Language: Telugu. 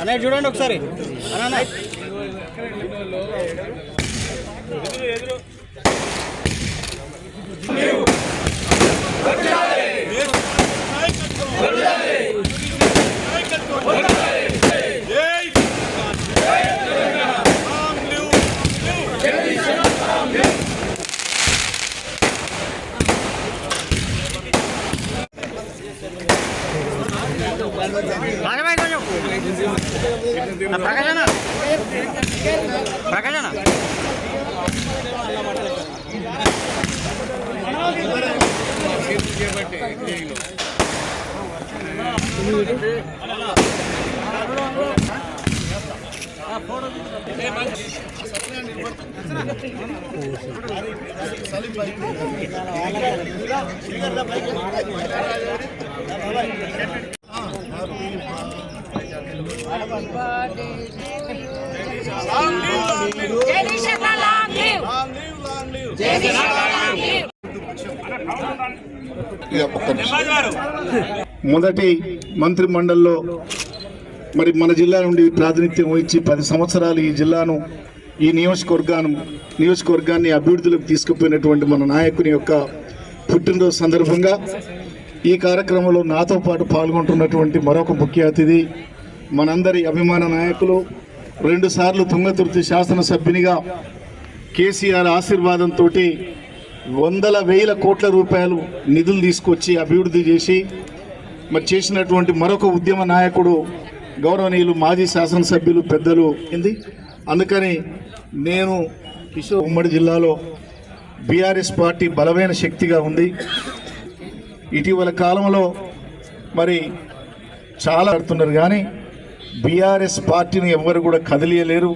అన్నయ్య చూడండి ఒకసారి. అన్న రాజబాయ్ ప్రకాశన ప్రకాశన జై దిశగా మొదటి మంత్రి మండలిలో మరి మన జిల్లా నుండి ప్రాతినిధ్యం వహించి పది సంవత్సరాలు ఈ జిల్లాను ఈ నియోజకవర్గాను నియోజకవర్గాన్ని అభివృద్ధిలోకి తీసుకుపోయినటువంటి మన నాయకుని యొక్క పుట్టినరోజు సందర్భంగా ఈ కార్యక్రమంలో నాతో పాటు పాల్గొంటున్నటువంటి మరొక ముఖ్య అతిథి మనందరి అభిమాన నాయకులు రెండుసార్లు తుంగతుర్తి శాసనసభ్యునిగా కేసీఆర్ ఆశీర్వాదంతో వందల వేల కోట్ల రూపాయలు నిధులు తీసుకొచ్చి అభివృద్ధి చేసి మరి చేసినటువంటి మరొక ఉద్యమ నాయకుడు గౌరవనీయులు మాజీ శాసనసభ్యులు పెద్దలు ఏంది? అందుకని నేను కిషోర్ ఉమ్మడి జిల్లాలో బీఆర్ఎస్ పార్టీ బలమైన శక్తిగా ఉంది. ఇటీవల కాలంలో మరి చాలా ఆడుతున్నారు కానీ బీఆర్ఎస్ పార్టీని ఎవరు కూడా కదిలియలేరు.